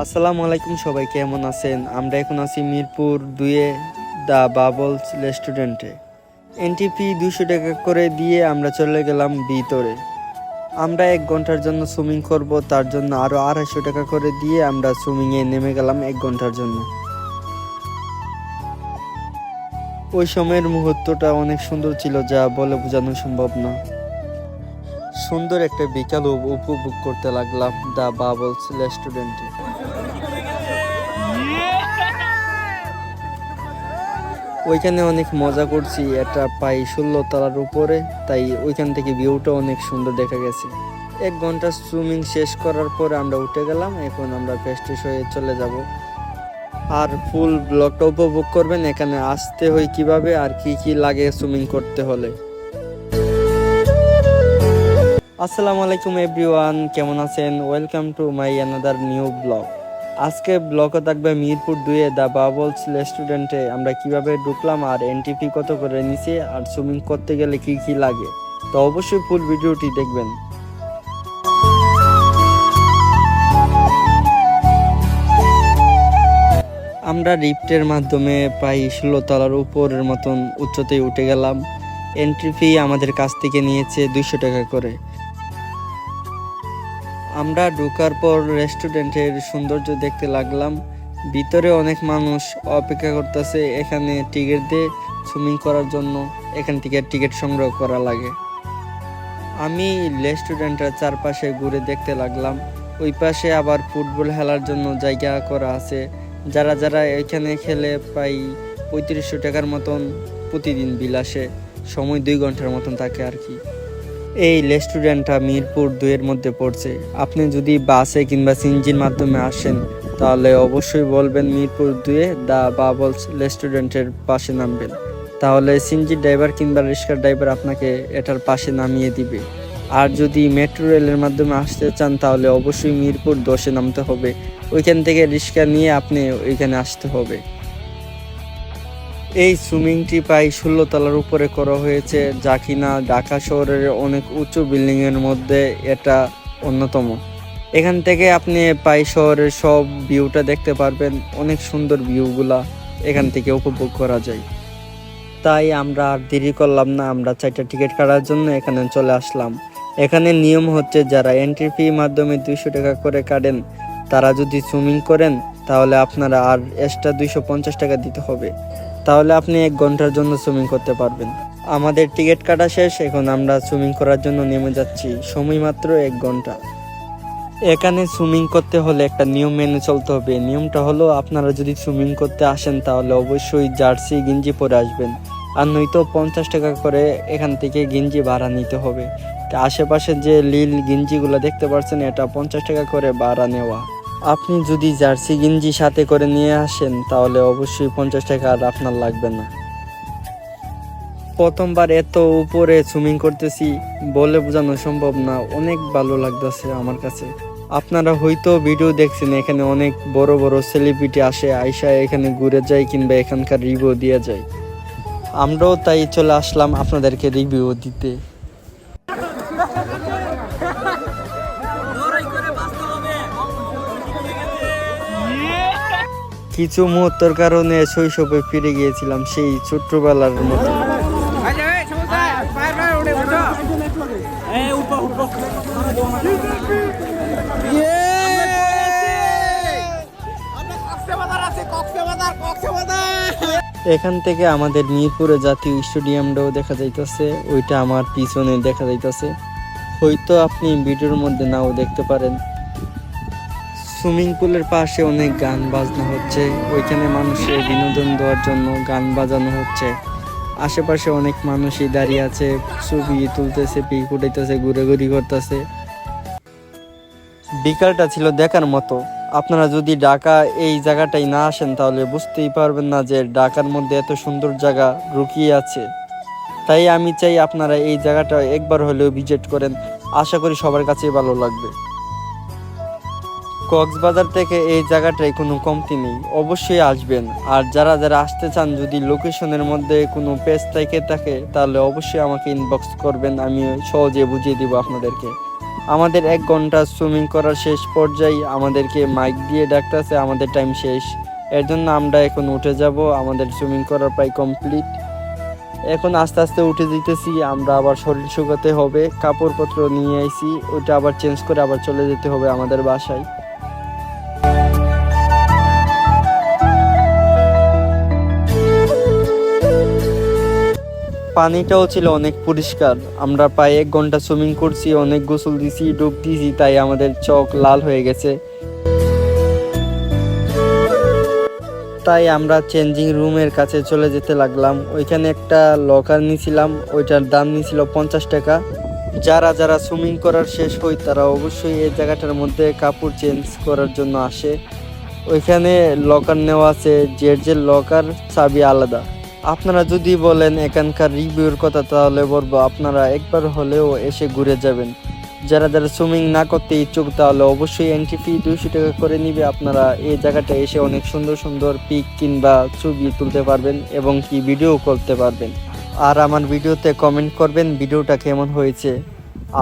আসসালামু আলাইকুম সবাই, কেমন আছেন? আমরা এখন আছি মিরপুর দুয়ে দ্য বাবলস রেস্টুরেন্টে। এনটিপি দুশো টাকা করে দিয়ে আমরা চলে গেলাম ভিতরে। আমরা এক ঘণ্টার জন্য সুইমিং করব, তার জন্য আরও আড়াইশো টাকা করে দিয়ে আমরা সুইমিংয়ে নেমে গেলাম এক ঘণ্টার জন্য। ওই সময়ের মুহূর্তটা অনেক সুন্দর ছিল, যা বলে বোঝানো সম্ভব না। সুন্দর একটা বিকাল উপ- উপভোগ করতে লাগলাম দ্য বাবলস রেস্টুরেন্টে। ওইখানে অনেক মজা করছি, একটা পাই ষোলো তলার উপরে, তাই ওইখান থেকে ভিউটা অনেক সুন্দর দেখা গেছে। এক ঘণ্টা সুইমিং শেষ করার পরে আমরা উঠে গেলাম, এখন আমরা ফ্রেশ হয়ে চলে যাব। আর ফুল ব্লগটা উপভোগ করবেন, এখানে আসতে হয় কীভাবে আর কি কি লাগে সুইমিং করতে হলে। আসসালামু আলাইকুম এভরিওয়ান, কেমন আছেন? Welcome to my another new blog আজকে ব্লগে থাকবে মিরপুর দুয়ে দ্য বাবলস রেস্টুরেন্টে আমরা কীভাবে ঢুকলাম আর এনটিপি কত করে নিছি আর সুইমিং করতে গেলে কি কি লাগে? তো অবশ্যই ফুল ভিডিওটি দেখবেন। আমরা লিফটের মাধ্যমে প্রায় ষোলো তলার উপরের মতন উচ্চতায় উঠে গেলাম। এন্ট্রি ফি আমাদের কাছ থেকে নিয়েছে দুইশো টাকা করে। আমরা ঢোকার পর রেস্টুরেন্টের সৌন্দর্য দেখতে লাগলাম। ভিতরে অনেক মানুষ অপেক্ষা করতেছে এখানে টিকিট দিয়ে সুইমিং করার জন্য। এখান থেকে টিকিট সংগ্রহ করা লাগে। আমি রেস্টুরেন্টের চারপাশে ঘুরে দেখতে লাগলাম। ওই পাশে আবার ফুটবল খেলার জন্য জায়গা করা আছে। যারা যারা এখানে খেলে প্রায় পঁয়ত্রিশশো টাকার মতন প্রতিদিন বিল আসে। সময় দুই ঘণ্টার মতন থাকে আর কি। এই রেস্টুরেন্টটা মিরপুর দুয়ের মধ্যে পড়ছে। আপনি যদি বাসে কিংবা সিনজির মাধ্যমে আসেন, তাহলে অবশ্যই বলবেন মিরপুর দুয়ে দ্য বাবলস রেস্টুরেন্টের পাশে নামবেন। তাহলে সিনজি ড্রাইভার কিংবা রিক্সার ড্রাইভার আপনাকে এটার পাশে নামিয়ে দিবে। আর যদি মেট্রো রেলের মাধ্যমে আসতে চান, তাহলে অবশ্যই মিরপুর দশে নামতে হবে। ওইখান থেকে রিক্সা নিয়ে আপনি ওইখানে আসতে হবে। এই সুইমিংটি প্রায় ষোলো তলার উপরে করা হয়েছে, যা কিনা ঢাকা শহরের অনেক উঁচু বিল্ডিং এর মধ্যে এটা অন্যতম। এখান থেকে আপনি প্রায় শহরের সব ভিউটা দেখতে পারবেন, অনেক সুন্দর ভিউগুলা এখান থেকে উপভোগ করা যায়। তাই আমরা আর দেরি করলাম না, আমরা চারটা টিকিট কাটার জন্য এখানে চলে আসলাম। এখানে নিয়ম হচ্ছে, যারা এন্ট্রি ফি মাধ্যমে দুইশো টাকা করে কাটেন, তারা যদি সুইমিং করেন, তাহলে আপনারা আর এক্সট্রা দুইশো পঞ্চাশ টাকা দিতে হবে। তাহলে আপনি এক ঘণ্টার জন্য সুইমিং করতে পারবেন। আমাদের টিকিট কাটা শেষ, এখন আমরা সুইমিং করার জন্য নেমে যাচ্ছি। সময় মাত্র এক ঘণ্টা। এখানে সুইমিং করতে হলে একটা নিয়ম মেনে চলতে হবে। নিয়মটা হলো, আপনারা যদি সুইমিং করতে আসেন, তাহলে অবশ্যই জার্সি, গেঞ্জি পরে আসবেন। আর নয়তো পঞ্চাশ টাকা করে এখান থেকে গেঞ্জি ভাড়া নিতে হবে। আশেপাশে যে লীল গেঞ্জিগুলো দেখতে পাচ্ছেন, এটা পঞ্চাশ টাকা করে ভাড়া নেওয়া। আপনি যদি জার্সি গেঞ্জি সাথে করে নিয়ে আসেন, তাহলে অবশ্যই পঞ্চাশ টাকা আর আপনার লাগবে না। প্রথমবার এত উপরে সুইমিং করতেছি, বলে বোঝানো সম্ভব না। অনেক ভালো লাগতেছে আমার কাছে। আপনারা হয়তো ভিডিও দেখছেন, এখানে অনেক বড় বড় সেলিব্রিটি আসে, আইসা এখানে ঘুরে যায় কিংবা এখানকার রিভিউ দিয়ে যায়। আমরাও তাই চলে আসলাম আপনাদেরকে রিভিউ দিতে। কিছু মুহূর্তের কারণে শৈশবে ফিরে গিয়েছিলাম সেই ছোট্টবেলার মতো। এখান থেকে আমাদের মিরপুরে জাতীয় স্টেডিয়ামটাও দেখা যাইতেছে, ওইটা আমার পিছনে দেখা যাইতেছে। হয়তো আপনি ভিডিওর মধ্যে নাও দেখতে পারেন। সুইমিং পুলের পাশে অনেক গান বাজনা হচ্ছে। ওইখানে মানুষের বিনোদন দেওয়ার জন্য গান বাজানো হচ্ছে। আশেপাশে অনেক মানুষই দাঁড়িয়ে আছে, ছবি তুলতেছে, পিক উঠাইতেছে ঘুরে করতেছে। বিকালটা ছিল দেখার মতো। আপনারা যদি ঢাকা এই জায়গাটাই না আসেন, তাহলে বুঝতেই পারবেন না যে ঢাকার মধ্যে এত সুন্দর জায়গা রুকিয়ে আছে। তাই আমি চাই আপনারা এই জায়গাটা একবার হলেও ভিজিট করেন। আশা করি সবার কাছেই ভালো লাগবে। কক্সবাজার থেকে এই জায়গাটায় কোনো কমতি নেই। অবশ্যই আসবেন। আর যারা যারা আসতে চান, যদি লোকেশনের মধ্যে কোনো পেজ থেকে থাকে, তাহলে অবশ্যই আমাকে ইনবক্স করবেন। আমি সহজে বুঝিয়ে দিব আপনাদেরকে। আমাদের এক ঘণ্টা সুইমিং করার শেষ পর্যায়ে আমাদেরকে মাইক দিয়ে ডাকতেছে। আমাদের টাইম শেষ। এর জন্য আমরা এখন উঠে যাব। আমাদের সুইমিং করার প্রায় কমপ্লিট এখন আস্তে আস্তে উঠে দিতেছি আমরা আবার শরীর শুকাতে হবে। কাপড়পত্র নিয়ে আইছি। ওইটা আবার চেঞ্জ করে আবার চলে যেতে হবে আমাদের বাসায়। পানিটাও ছিল অনেক পরিষ্কার। আমরা প্রায় এক ঘণ্টা সুইমিং করছি, অনেক গোসল দিছি, ডুব দিছি, তাই আমাদের চোখ লাল হয়ে গেছে। তাই আমরা চেঞ্জিং রুমের কাছে চলে যেতে লাগলাম। ওইখানে একটা লকার নিয়েছিলাম ওইটার দাম নিয়েছিল পঞ্চাশ টাকা। যারা যারা সুইমিং করার শেষ হয়, তারা অবশ্যই এই জায়গাটার মধ্যে কাপড় চেঞ্জ করার জন্য আসে। ওইখানে লকার নেওয়া আছে, যে যে লকার চাবি আলাদা। আপনারা যদি বলেন এখানকার রিভিউর কথা, তাহলে বলব আপনারা একবার হলেও এসে ঘুরে যাবেন। যারা যারা সুইমিং না করতে ইচ্ছুক, তাহলে অবশ্যই এন্ট্রি ফি দুইশো টাকা করে নিবে। আপনারা এই জায়গাটা এসে অনেক সুন্দর সুন্দর পিক কিংবা ছবি তুলতে পারবেন এবং কি ভিডিও করতে পারবেন। আর আমার ভিডিওতে কমেন্ট করবেন ভিডিওটা কেমন হয়েছে।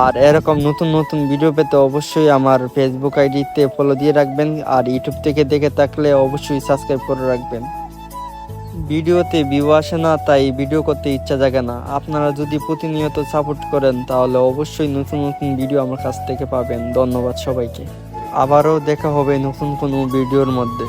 আর এরকম নতুন নতুন ভিডিও পেতে অবশ্যই আমার ফেসবুক আইডিতে ফলো দিয়ে রাখবেন। আর ইউটিউব থেকে দেখে থাকলে অবশ্যই সাবস্ক্রাইব করে রাখবেন। ভিডিওতে ভিউ আসে না, তাই ভিডিও করতে ইচ্ছা জাগে না। আপনারা যদি প্রতিনিয়ত সাপোর্ট করেন, তাহলে অবশ্যই নতুন নতুন ভিডিও আমার কাছ থেকে পাবেন। ধন্যবাদ সবাইকে। আবারও দেখা হবে নতুন কোনো ভিডিওর মধ্যে।